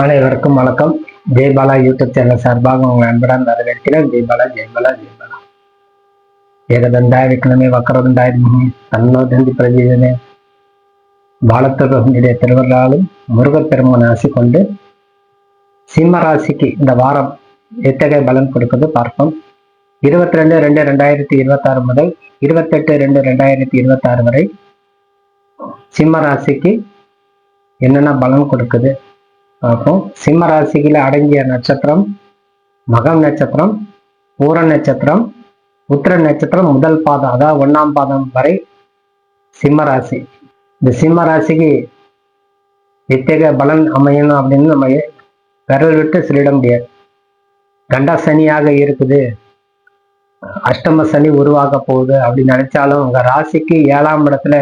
அனைவருக்கும் வணக்கம். Jaibala YouTube channel சார்பாக உங்கள் அன்புடன் வரவேற்கிறேன். ஜெய்பாலா ஜெய்பாலா ஜெய்பாலா. ஏகதண்டாய விக்னமே வக்கரதண்டாய முகி தன்னோதந்தி பிரஜிதனே பாலத்துடைய திருவள்ளாலும் முருகப்பெருமான் ஆசி கொண்டு சிம்ம ராசிக்கு இந்த வாரம் எத்தகைய பலன் கொடுக்குது பார்ப்போம். இருபத்தி ரெண்டு ரெண்டு ரெண்டாயிரத்தி இருபத்தாறு முதல் இருபத்தெட்டு ரெண்டு ரெண்டாயிரத்தி இருபத்தாறு வரை சிம்ம ராசிக்கு என்னென்ன பலன் கொடுக்குது? பார்ப்போம். சிம்ம ராசியில அடங்கிய நட்சத்திரம் மகம் நட்சத்திரம் பூர நட்சத்திரம் உத்திர நட்சத்திரம் முதல் பாதம் அதாவது ஒன்றாம் பாதம் வரை சிம்ம ராசி. இந்த சிம்ம ராசிக்கு எத்தகைய பலன் அமையணும் அப்படின்னு நம்ம விரல் விட்டு சொல்லிட முடியாது. கண்டா சனியாக இருக்குது. அஷ்டம சனி உருவாக போகுது அப்படின்னு நினைச்சாலும் உங்க ராசிக்கு ஏழாம் இடத்துல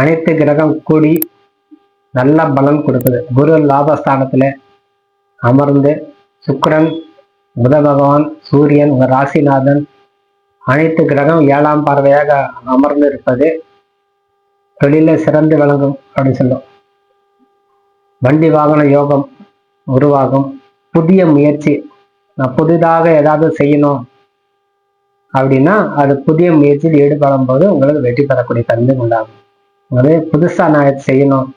அனைத்து கிரகம் கூடி நல்ல பலன் கொடுக்குது. குரு லாபஸ்தானத்தில் அமர்ந்து சுக்கரன் புத பகவான் சூரியன் உங்கள் ராசிநாதன் அனைத்து கிரகம் ஏழாம் பார்வையாக அமர்ந்து இருப்பது தொழில சிறந்து விளங்கும் அப்படின்னு சொல்லும் வண்டி வாகன யோகம் உருவாகும். புதிய முயற்சி நான் புதிதாக ஏதாவது செய்யணும் அப்படின்னா அது புதிய முயற்சியில் ஈடுபடும் போது உங்களுக்கு வெற்றி பெறக்கூடிய தன்மை உண்டாகும். அதாவது புதுசா நான் செய்யணும்.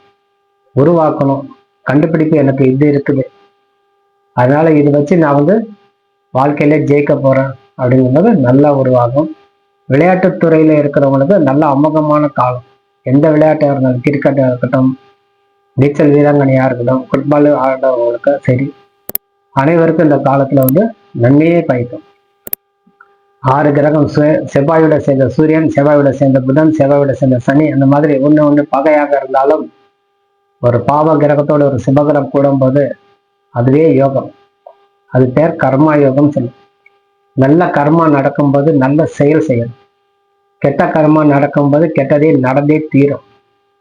உருவாக்கணும். கண்டுபிடிப்பு எனக்கு இது இருக்குது. அதனால இது வச்சு நான் வந்து வாழ்க்கையில ஜெயிக்க போறேன் அப்படிங்கும்போது நல்லா உருவாகும். விளையாட்டு துறையில இருக்கிறவங்களுக்கு நல்ல அமோகமான காலம். எந்த விளையாட்டாக இருந்தாலும் கிரிக்கெட்டாக இருக்கட்டும் நீச்சல் வீராங்கனையா இருக்கட்டும் ஃபுட்பால் ஆடுறவங்களுக்கு சரி. அனைவருக்கும் இந்த காலத்துல வந்து நன்மையே பயக்கும். ஆறு கிரகம் சு- செவ்வாயோட சேர்ந்த சூரியன் செவ்வாயோட சேர்ந்த புதன் செவ்வாயோட சேர்ந்த சனி அந்த மாதிரி ஒண்ணு ஒண்ணு பகையாக இருந்தாலும் ஒரு பாவ கிரகத்தோட ஒரு சிவகிரம் கூடும்போது அதுவே யோகம். அது பேர் கர்மா யோகம் சொல்லும் நல்ல கர்மா நடக்கும்போது நல்ல செயல் செய்யணும். கெட்ட கர்மா நடக்கும்போது கெட்டதே நடந்தே தீரும்.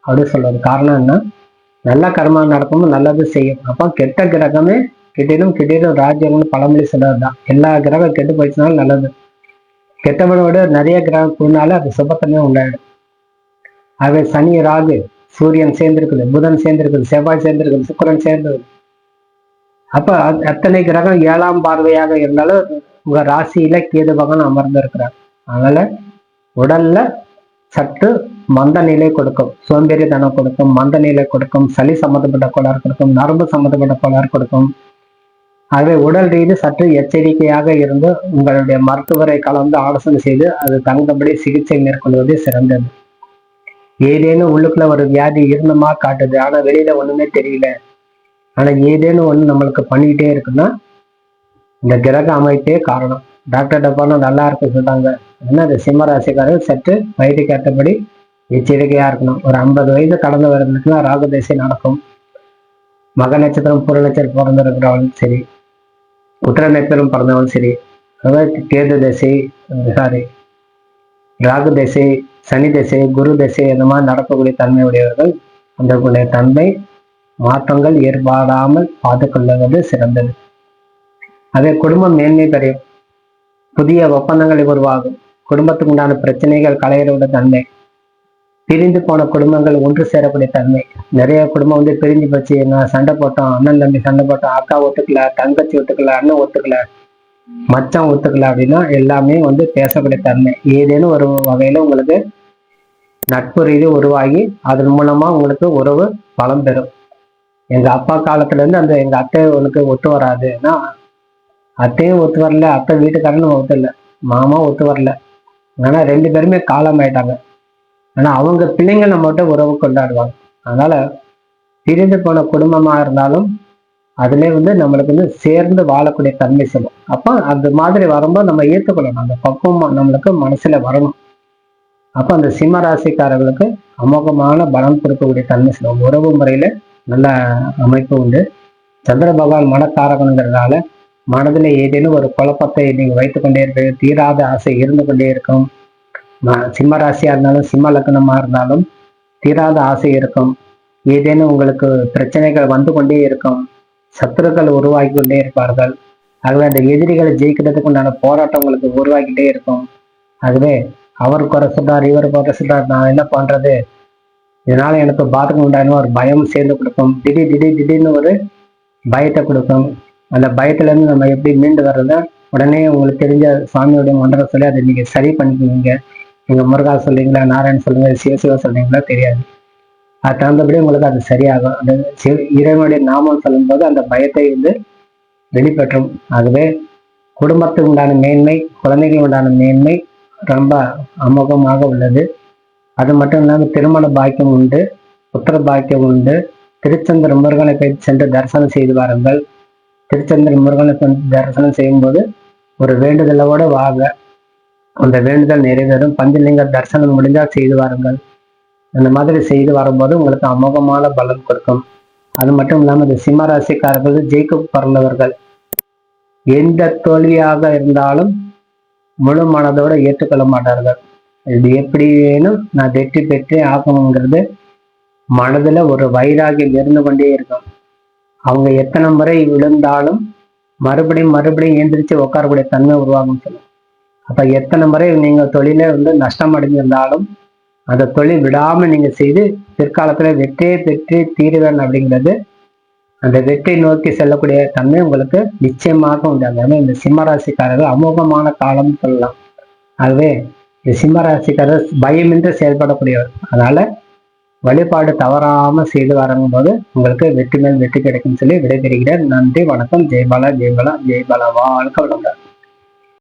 அப்படின்னு சொல்றது காரணம் என்ன? நல்ல கர்மா நடக்கும்போது நல்லது செய்யும் அப்போ கெட்ட கிரகமே கெட்டிடும் கெட்டிடும் ராஜ்யம்னு பழமொழி சொல்றது தான் எல்லா கிரகம் கெட்டு போயிடுச்சுனாலும் நல்லது. கெட்டவனோட நிறைய கிரகம் கூடினாலே அது சுபத்தன்மை உண்டாயிடும். ஆகவே சனி ராகு சூரியன் சேர்ந்திருக்குது புதன் சேர்ந்திருக்குது செவ்வாய் சேர்ந்திருக்குது சுக்கிரன் சேர்ந்தது அப்ப அத்தனை கிரகம் ஏழாம் பார்வையாக இருந்தாலும் உங்க ராசியில கேது பகவான் அமர்ந்திருக்கிறார். அதனால உடல்ல சற்று மந்த நிலை கொடுக்கும் சோம்பேறித்தனம் கொடுக்கும் மந்த நிலை கொடுக்கும் சளி சம்மந்தப்பட்ட கோளாறு கொடுக்கும் நரம்பு சம்மந்தப்பட்ட கோளாறு கொடுக்கும். ஆகவே உடல் ரீதி சற்று எச்சரிக்கையாக இருந்து உங்களுடைய மருத்துவரை கலந்து ஆலோசனை செய்து அது தகுந்தபடி சிகிச்சை மேற்கொள்வது சிறந்தது. ஏதேனும் உள்ளுக்குள்ள ஒரு வியாதி இருந்தமா காட்டுது. ஆனா வெளியில ஒண்ணுமே தெரியல. ஆனா ஏதேனும் ஒண்ணு நம்மளுக்கு பண்ணிக்கிட்டே இருக்குன்னா இந்த கிரக அமைப்பே காரணம். டாக்டர் போனா நல்லா இருக்க சொல்றாங்க. ஏன்னா இந்த சிம்மராசிக்காரர் சற்று வயதுக்கு ஏற்றபடி எச்சரிக்கையா இருக்கணும். ஒரு ஐம்பது வயது கடந்து வரதுக்குன்னா ராகு நடக்கும். மக நட்சத்திரம் புற நட்சத்திரம் பிறந்திருக்கிறவங்களும் சரி. உத்தர நட்சத்திரம் பிறந்தவங்களும் சரி. அதாவது கேது தசை சாரி ராகு திசை சனி திசை குரு திசை இந்த மாதிரி நடக்கக்கூடிய தன்மை உடையவர்கள் அந்த தன்மை மாற்றங்கள் ஏற்படாமல் பார்த்துக்கொள்வது சிறந்தது. அதே குடும்பம் மேன்மை பெறையும் புதிய ஒப்பந்தங்களை உருவாகும். குடும்பத்துக்கு உண்டான பிரச்சனைகள் களையிறோட தன்மை. பிரிந்து போன குடும்பங்கள் ஒன்று சேரக்கூடிய தன்மை. நிறைய குடும்பம் வந்து பிரிஞ்சு போச்சு. நான் சண்டை போட்டோம் அண்ணன் தம்பி சண்டை போட்டோம் அக்கா ஒத்துக்கல தங்கச்சி ஒத்துக்கல அண்ணன் ஒத்துக்கல. மச்சம் ஒத்துக்கல அப்படின்னா எல்லாமே வந்து பேசக்கூடிய தன்மை. ஏதேனும் ஒரு வகையில உங்களுக்கு நட்பு ரீதி உருவாகி அதன் மூலமா உங்களுக்கு உறவு பலம் பெறும். எங்க அப்பா காலத்துல இருந்து அந்த எங்க அத்தை உனக்கு ஒத்து வராதுன்னா அத்தையும் ஒத்து வரல அத்தை வீட்டுக்காரனும் ஒத்து இல்லை மாமா ஒத்து வரல. ஆனா ரெண்டு பேருமே காலம் ஆயிட்டாங்க ஆனா அவங்க பிள்ளைங்க நம்மகிட்ட உறவு கொண்டாடுவாங்க. அதனால பிரிந்து போன குடும்பமா இருந்தாலும் அதுல வந்து நம்மளுக்கு வந்து சேர்ந்து வாழக்கூடிய தன்மை சொல்லும். அப்போ அந்த மாதிரி வரும்போது நம்ம ஏற்றுக்கொள்ளணும் அந்த பக்குவம் நம்மளுக்கு மனசுல வரணும். அப்போ அந்த சிம்ம ராசிக்காரர்களுக்கு அமோகமான பலம் கொடுக்கக்கூடிய தன்மை சொல்லுவோம் உறவு முறையில நல்ல அமைப்பு உண்டு. சந்திர பகவான் மனக்காரகனுங்கிறதால மனதில் ஏதேனும் ஒரு குழப்பத்தை நீங்கள் வைத்துக்கொண்டே இருக்க தீராத ஆசை இருந்து கொண்டே இருக்கும். சிம்ம ராசியாக இருந்தாலும் சிம்ம லக்னமாக இருந்தாலும் தீராத ஆசை இருக்கும். ஏதேனும் உங்களுக்கு பிரச்சனைகள் வந்து கொண்டே இருக்கும். சத்துருக்கள் உருவாக்கி கொண்டே இருப்பார்கள். ஆகவே அந்த எதிரிகளை ஜெயிக்கிறதுக்கு உண்டான போராட்டம் உங்களுக்கு உருவாக்கிட்டே இருக்கும். ஆகவே அவர் குறை சொல்றார் இவர் குறை சொல்றார் நான் என்ன பண்றது? இதனால எனக்கு பாத்ரூம் உண்டான ஒரு பயம் சேர்ந்து கொடுக்கும். திடீர் திடீர் திடீர்னு ஒரு பயத்தை கொடுக்கும். அந்த பயத்துல இருந்து நம்ம எப்படி மீண்டு வர்றத உடனே உங்களுக்கு தெரிஞ்ச சாமியோடைய மந்திரம் சொல்லி அதை நீங்க சரி பண்ணிக்குவீங்க. நீங்க முருகா சொல்றீங்களா நாராயண் சொல்லுங்க சிவசிவா சொல்றீங்களா தெரியாது. அது தகுந்தபடி உங்களுக்கு அது சரியாகும். அந்த இறைவனுடைய நாமம் சொல்லும்போது அந்த பயத்தை வந்து வெளிப்பற்றும். ஆகவே குடும்பத்துக்கு உண்டான மேன்மை குழந்தைகள் உண்டான மேன்மை ரொம்ப அமோகமாக உள்ளது. அது மட்டும் இல்லாமல் திருமண பாக்கியம் உண்டு புத்திர பாக்கியம் உண்டு. திருச்செந்தூர் முருகனை போய் சென்று தரிசனம் செய்து வாருங்கள். திருச்செந்தூர் முருகனை தரிசனம் செய்யும்போது ஒரு வேண்டுதலோடு வாங்க. அந்த வேண்டுதல் நிறைவேறும். பஞ்சலிங்க தரிசனம் முடிஞ்சால் செய்து வாருங்கள். அந்த மாதிரி செய்து வரும்போது உங்களுக்கு அமோகமான பலன் கொடுக்கும். அது மட்டும் இல்லாமல் இந்த சிம்ம ராசிக்காரர்கள் ஜெயிக்க பிறந்தவர்கள் எந்த தோல்வியாக இருந்தாலும் முழு மனதோட ஏற்றுக்கொள்ள மாட்டார்கள். இது எப்படி வேணும் நான் வெற்றி பெற்றே ஆகணுங்கிறது மனதுல ஒரு வைராகியம் இருந்து கொண்டே இருக்கும். அவங்க எத்தனை முறை விழுந்தாலும் மறுபடியும் மறுபடியும் எந்திரிச்சு உட்காரக்கூடிய தன்மை உருவாகும் சொல்லும் அப்ப எத்தனை முறை நீங்க தொழிலே வந்து நஷ்டம் அடைஞ்சிருந்தாலும் அந்த தொழில் விடாமல் நீங்க செய்து பிற்காலத்தில் வெற்றியை பெற்று தீருவேன் அப்படிங்கிறது அந்த வெற்றி நோக்கி செல்லக்கூடிய தன்மை உங்களுக்கு நிச்சயமாக உண்டு. அந்த இந்த சிம்மராசிக்காரர்கள் அமோகமான காலம் சொல்லலாம். ஆகவே இந்த சிம்மராசிக்காரர் பயமின்றி செயல்படக்கூடியவர். அதனால வழிபாடு தவறாம செய்து வரங்கும்போது உங்களுக்கு வெற்றி மேல் வெற்றி கிடைக்கும் சொல்லி விடைபெறுகிறேன். நன்றி வணக்கம். ஜெய்பாலா ஜெய்பாலா ஜெய்பாலா வாழ்க்கை வளமுடன்.